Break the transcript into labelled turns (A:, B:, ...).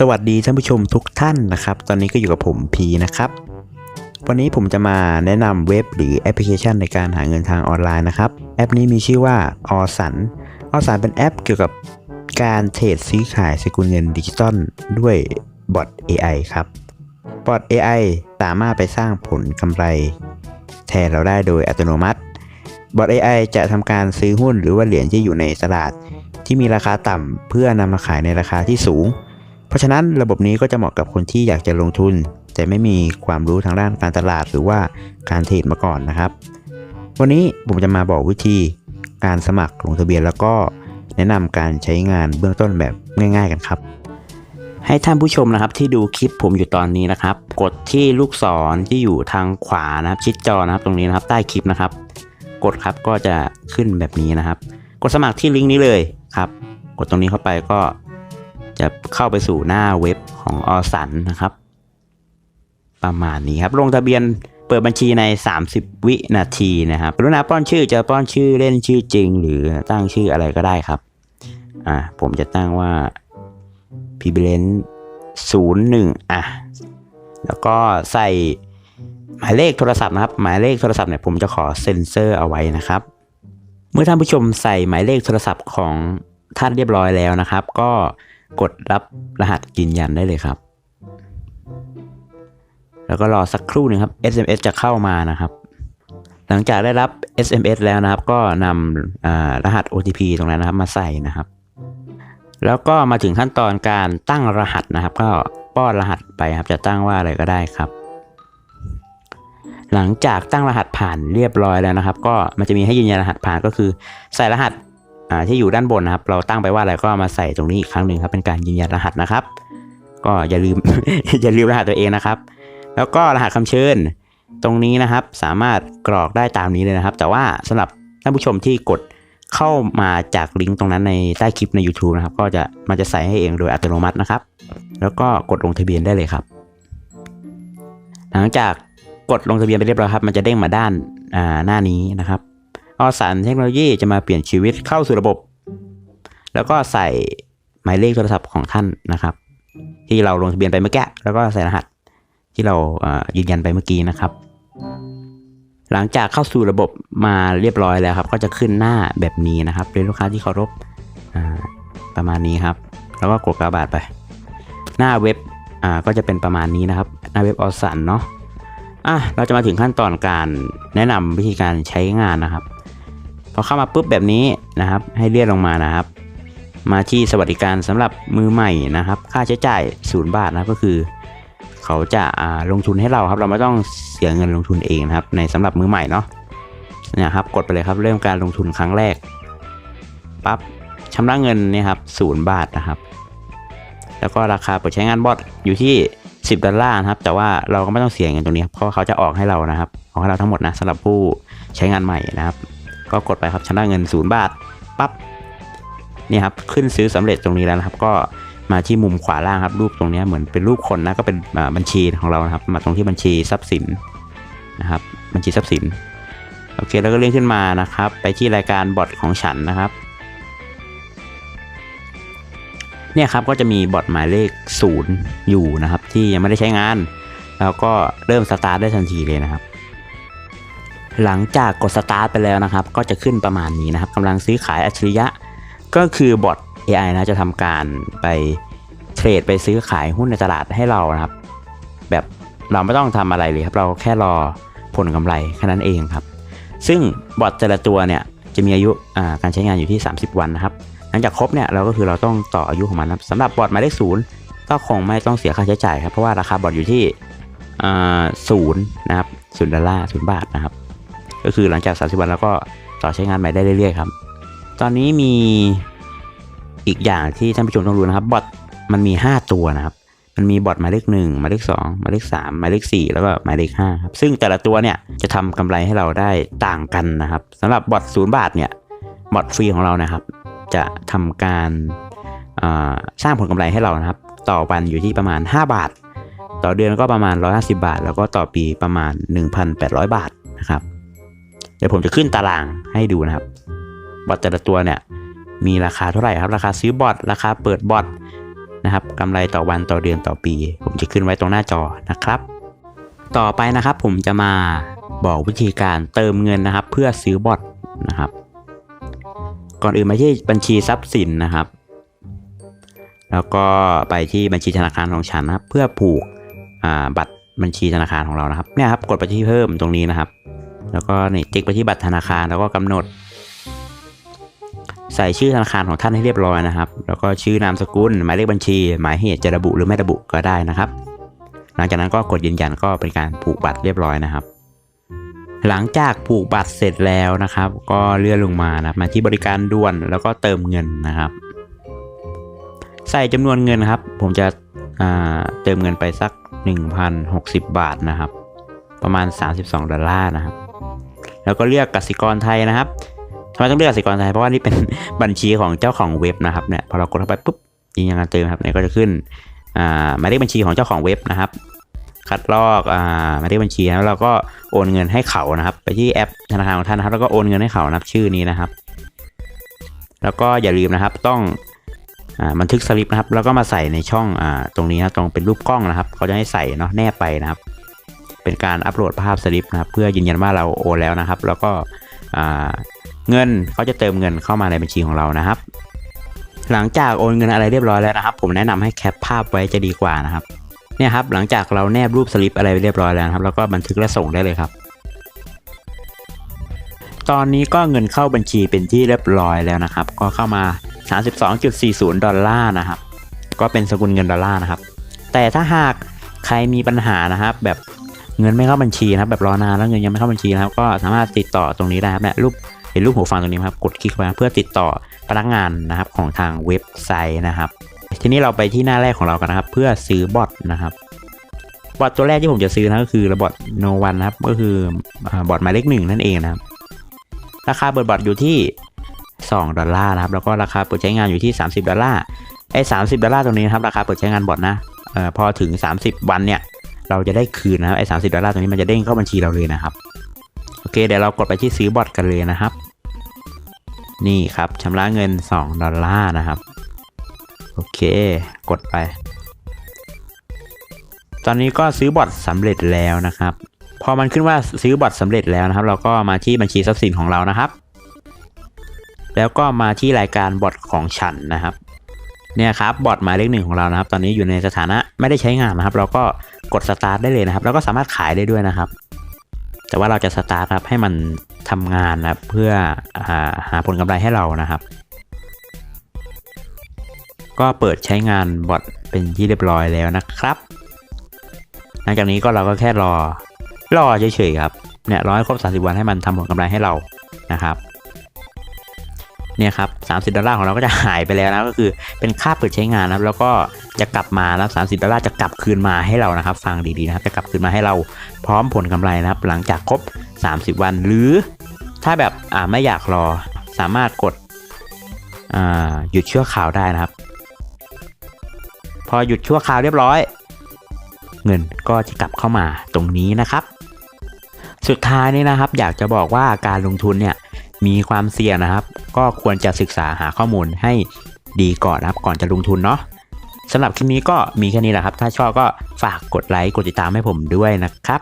A: สวัสดีท่านผู้ชมทุกท่านนะครับ ตอนนี้ก็อยู่กับผมพีนะครับ วันนี้ผมจะมาแนะนำเว็บหรือแอปพลิเคชันในการหาเงินทางออนไลน์นะครับ แอปนี้มีชื่อว่าออสันออสันเป็นแอปเกี่ยวกับการเทรดซื้อขายสกุลเงินดิจิตอลด้วยบอท AI ครับบอท AI สามารถไปสร้างผลกำไร แทนเราได้โดยอัตโนมัติบอท AI จะทำการซื้อหุ้นหรือว่าเหรียญที่อยู่ในตลาด ที่มีราคาต่ำเพื่อนำมาขายในราคาที่สูง เพราะฉะนั้นระบบนี้ก็จะเหมาะกับคนที่อยากจะลงทุน แต่ไม่มีความรู้ทางด้านการตลาดหรือว่าการเทรดมาก่อนนะครับ วันนี้ผมจะมาบอกวิธีการสมัครลงทะเบียนแล้วก็แนะนำการใช้งานเบื้องต้นแบบง่ายๆกันครับ ให้ท่านผู้ชมนะครับที่ดูคลิปผมอยู่ตอนนี้นะครับ กดที่ลูกศรที่อยู่ทางขวานะครับ ชิดจอนะครับตรงนี้นะครับใต้คลิปนะครับ กดครับก็จะขึ้นแบบนี้นะครับ กดสมัครที่ลิงก์นี้เลยครับ กดตรงนี้เข้าไปก็ จะเข้าไปสู่หน้าเว็บของอสันนะครับ ประมาณนี้ครับ ลงทะเบียนเปิดบัญชีใน 30 วินาทีนะครับกรุณาป้อนชื่อจะป้อนชื่อเล่นชื่อจริง หรือตั้งชื่ออะไรก็ได้ครับ อ่าผมจะตั้งว่าพีเบลนศูนย์หนึ่งอะ แล้วก็ใส่หมายเลขโทรศัพท์นะครับ หมายเลขโทรศัพท์เนี่ยผมจะขอเซ็นเซอร์เอาไว้นะครับ เมื่อท่านผู้ชมใส่หมายเลขโทรศัพท์ของท่านเรียบร้อยแล้วนะครับ ก็ กดรับรหัสยืนยันได้เลยครับ แล้วก็รอสักครู่หนึ่งครับ SMS จะเข้ามานะครับ หลังจากได้รับ SMS แล้วนะครับ ก็นำรหัส OTP ตรงนั้นนะครับ มาใส่นะครับ แล้วก็มาถึงขั้นตอนการตั้งรหัสนะครับ ก็ป้อนรหัสไปครับ จะตั้งว่าอะไรก็ได้ครับ หลังจากตั้งรหัสผ่านเรียบร้อยแล้วนะครับ ก็มันจะมีให้ยืนยันรหัสผ่านก็คือ ใส่รหัส ที่อยู่ด้านบนนะครับ เราตั้งไปว่าอะไรก็มาใส่ตรงนี้อีกครั้งหนึ่งครับ เป็นการยืนยันรหัสนะครับ ก็อย่าลืมอย่าลืมรหัสตัวเองนะครับ แล้วก็รหัสคำเชิญตรงนี้นะครับ สามารถกรอกได้ตามนี้เลยนะครับ แต่ว่าสำหรับท่านผู้ชมที่กดเข้ามาจากลิงก์ตรงนั้นในใต้คลิปใน YouTube นะครับ ก็จะมันจะใส่ให้เองโดยอัตโนมัตินะครับ แล้วก็กดลงทะเบียนได้เลยครับ หลังจากกดลงทะเบียนไปเรียบร้อยครับ มันจะเด้งมาด้านอ่าหน้านี้นะครับ ออสันเทคโนโลยีจะมาเปลี่ยนชีวิตเข้าสู่ระบบ แล้วก็ใส่หมายเลขโทรศัพท์ของท่านนะครับ ที่เราลงทะเบียนไปเมื่อกี้แล้วก็ใส่รหัสที่เรายืนยันไปเมื่อกี้นะครับ หลังจากเข้าสู่ระบบมาเรียบร้อยแล้วครับ ก็จะขึ้นหน้าแบบนี้นะครับเป็นลูกค้าที่เคารพประมาณนี้ครับ แล้วก็กดกระบาดไป หน้าเว็บก็จะเป็นประมาณนี้นะครับ หน้าเว็บออสันเนาะ อะเราจะมาถึงขั้นตอนการแนะนำวิธีการใช้งานนะครับ พอเข้ามาปุ๊บแบบนี้นะครับ ให้เลื่อนลงมานะครับ มาที่สวัสดิการสำหรับมือใหม่นะครับ ค่าใช้จ่ายศูนย์บาทนะก็คือ เขาจะาลงทุนให้เราครับ เราไม่ต้องเสียเงินลงทุนเองนะครับ ในสำหรับมือใหม่เนาะเนี่ยครับ กดไปเลยครับเริ่มการลงทุนครั้งแรกปั๊บชำระเงินเนี่ยครับศูนย์บาทนะครับ แล้วก็ราคาเปิดใช้งานบอทอยู่ที่ 10 ดอลลาร์นะครับ แต่ว่าเราก็ไม่ต้องเสียเงินตรงนี้ครับเพราะว่าเขาจะออกให้เรานะครับออกให้เราทั้งหมดนะสำหรับผู้ใช้งานใหม่นะครับ ก็กดไปครับชำระเงินศูนย์บาทปั๊บนี่ครับขึ้นซื้อสำเร็จตรงนี้แล้วนะครับ ก็มาที่มุมขวาล่างครับ รูปตรงนี้เหมือนเป็นรูปคนนะก็เป็นบัญชีของเรานะครับ มาตรงที่บัญชีทรัพย์สินนะครับ บัญชีทรัพย์สินโอเคแล้วก็เลื่อนขึ้นมานะครับ ไปที่รายการบอทของฉันนะครับ เนี่ยครับก็จะมีบอทหมายเลขศูนย์อยู่นะครับ ที่ยังไม่ได้ใช้งาน แล้วก็เริ่มสตาร์ทได้ทันทีเลยนะครับ หลังจากกดสตาร์ทไปแล้วนะครับ ก็จะขึ้นประมาณนี้นะครับกำลังซื้อขายอัจฉริยะ ก็คือบอท AI นะจะทำการไปเทรดไปซื้อขายหุ้นในตลาดให้เรานะครับ แบบเราไม่ต้องทำอะไรเลยครับ เราแค่รอผลกำไรแค่นั้นเองครับ ซึ่งบอทแต่ละตัวเนี่ยจะมีอายุอ่าการใช้งานอยู่ที่ 30 วันนะครับ ลังจากครบเนี่ยเราก็คือเราต้องต่ออายุของมันนะครับสำหรับบอทหมายเลขศูนย์ก็คงไม่ต้องเสียค่าใช้จ่ายครับเพราะว่าราคาบอทอยู่ที่ศูนย์นะครับศูนย์ดอลลาร์ศูนย์บาทนะครับ ก็คือหลังจาก 30 วันแล้วก็ต่อใช้งานใหม่ได้เรื่อยๆครับ ตอนนี้มีอีกอย่างที่ท่านผู้ชมต้องรู้นะครับบอทมันมี 5 ตัวนะครับ มันมีบอทหมายเลขหนึ่งหมายเลขสองหมายเลขสามหมายเลขสี่แล้วก็หมายเลขห้าครับซึ่งแต่ละตัวเนี่ยจะทำกำไรให้เราได้ต่างกันนะครับสำหรับบอทศูนย์บาทเนี่ยบอทฟรีของเรานะครับ จะทำการสร้างผลกำไรให้เรานะครับ ต่อวันอยู่ที่ประมาณ 5 บาท ต่อเดือนก็ประมาณ 150 บาท แล้วก็ต่อปีประมาณ 1,800 บาทนะครับ เดี๋ยวผมจะขึ้นตารางให้ดูนะครับ บอทแต่ละตัวเนี่ยมีราคาเท่าไหร่ครับ ราคาซื้อบอทราคาเปิดบอทนะครับกำไรต่อวันต่อเดือนต่อปี ผมจะขึ้นไว้ตรงหน้าจอนะครับ ต่อไปนะครับผมจะมาบอกวิธีการเติมเงินนะครับ เพื่อซื้อบอทนะครับ ก่อนอื่นมาที่บัญชีทรัพย์สินนะครับ แล้วก็ไปที่บัญชีธนาคารของฉันนะครับ เพื่อผูกบัตรบัญชีธนาคารของเรานะครับเนี่ยครับกดไปที่เพิ่มตรงนี้นะครับ แล้วก็นี่ติ๊กไปที่บัตรธนาคารแล้วก็กำหนด ใส่ชื่อธนาคารของท่านให้เรียบร้อยนะครับ แล้วก็ชื่อนามสกุลหมายเลขบัญชี หมายเหตุจะระบุหรือไม่ระบุก็ได้นะครับ หลังจากนั้นก็กดยืนยันก็เป็นการผูกบัตรเรียบร้อยนะครับ หลังจากผูกบัตรเสร็จแล้วนะครับ ก็เลื่อนลงมานะมาที่บริการด่วนแล้วก็เติมเงินนะครับ ใส่จำนวนเงินครับ ผมจะเติมเงินไปสัก 1,060 บาทนะครับ ประมาณ 32 ดอลลาร์นะครับ แล้วก็เลือกกสิกรไทยนะครับทำไมต้องเลือกกสิกรไทยเพราะว่านี่เป็นบัญชีของเจ้าของเว็บนะครับเนี่ยพอเรากดเข้าไปปุ๊บยืนยันการเติมครับเนี่ยก็จะขึ้นหมายเลขบัญชีของเจ้าของเว็บนะครับ คัดลอกอ่าหมายเลขบัญชีแล้วเราก็โอนเงินให้เขานะครับ ไปที่แอปธนาคารของท่านนะครับ แล้วก็โอนเงินให้เขานะครับชื่อนี้นะครับ แล้วก็อย่าลืมนะครับต้องอ่าบันทึกสลิปนะครับ แล้วก็มาใส่ในช่องอ่าตรงนี้นะตรงเป็นรูปกล้องนะครับเขาจะให้ใส่เนาะแนบไปนะครับ เป็นการอัปโหลดภาพสลิปนะครับ เพื่อยืนยันว่าเราโอนแล้วนะครับ แล้วก็อ่าเงินเขาจะเติมเงินเข้ามาในบัญชีของเรานะครับ หลังจากโอนเงินอะไรเรียบร้อยแล้วนะครับ ผมแนะนำให้แคปภาพไว้จะดีกว่านะครับ เนี่ยครับหลังจากเราแนบรูปสลิปอะไรเรียบร้อยแล้วครับแล้วก็บันทึกและส่งได้เลยครับ ตอนนี้ก็เงินเข้าบัญชีเป็นที่เรียบร้อยแล้วนะครับ ก็เข้ามา 32.40 ดอลลาร์นะครับ ก็เป็นสกุลเงินดอลลาร์นะครับ แต่ถ้าหากใครมีปัญหานะครับ แบบเงินไม่เข้าบัญชีนะครับแบบรอนานแล้วเงินยังไม่เข้าบัญชีนะครับ ก็สามารถติดต่อตรงนี้ได้ครับเนี่ยรูปเห็นรูปหูฟังตรงนี้ไหมครับกดคลิกไปเพื่อติดต่อพนักงานนะครับของทางเว็บไซต์นะครับ ทีนี้เราไปที่หน้าแรกของเรากันนะครับ เพื่อซื้อบอทนะครับ บอทตัวแรกที่ผมจะซื้อนะก็คือระบอทโนวันนะครับ ก็คืออ่าบอทหมายเลขหนึ่งนั่นเองนะครับ ราคาเปิดบอทอยู่ที่ 2 ดอลลาร์นะครับ แล้วก็ราคาเปิดใช้งานอยู่ที่ 30 ดอลลาร์ ไอ้30ดอลลาร์ตรงนี้นะครับ ราคาเปิดใช้งานบอทนะอพอถึง 30 วันเนี่ย เราจะได้คืนนะครับ ไอ้30ดอลลาร์ตรงนี้มันจะเด้งเข้าบัญชีเราเลยนะครับ โอเค เดี๋ยวเรากดไปที่ซื้อบอทกันเลยนะครับ นี่ครับชำระเงิน 2 ดอลลาร์นะครับ เค กดไป ตอนนี้ก็ซื้อบอทสำเร็จแล้วนะครับ พอมันขึ้นว่าซื้อบอทสำเร็จแล้วนะครับ เราก็มาที่บัญชีทรัพย์สินของเรานะครับ แล้วก็มาที่รายการบอทของฉันนะครับเนี่ยครับบอทหมายเลขหนึ่งของเรานะครับ ตอนนี้อยู่ในสถานะไม่ได้ใช้งานนะครับ เราก็กดสตาร์ทได้เลยนะครับ แล้วก็สามารถขายได้ด้วยนะครับ แต่ว่าเราจะสตาร์ทครับให้มันทำงานนะเพื่อหาหาผลกำไรให้เรานะครับ ก็เปิดใช้งานบอทเป็นที่เรียบร้อยแล้วนะครับหลังจากนี้ก็เราก็แค่รอรอเฉยๆครับเนี่ยรอให้ครบ 30 วันให้มันทำผลกำไรให้เรานะครับเนี่ยครับ30 ดอลลาร์ของเราก็จะหายไปแล้วนะก็คือเป็นค่าเปิดใช้งานนะครับ แล้วก็จะกลับมานะครับ30ดอลลาร์จะกลับคืนมาให้เรานะครับ ฟังดีๆนะครับ จะกลับคืนมาให้เราพร้อมผลกำไรนะครับ หลังจากครบ 30 วัน หรือถ้าแบบอ่าไม่อยากรอสามารถกดอ่าหยุดชั่วคราวได้นะครับ พอหยุดชั่วคราวเรียบร้อย เงินก็จะกลับเข้ามาตรงนี้นะครับ สุดท้ายนี้นะครับ อยากจะบอกว่าการลงทุนเนี่ยมีความเสี่ยงนะครับ ก็ควรจะศึกษาหาข้อมูลให้ดีก่อนนะครับก่อนจะลงทุนเนาะสำหรับคลิปนี้ก็มีแค่นี้แหละครับ ถ้าชอบก็ฝากกดไลค์กดติดตามให้ผมด้วยนะครับ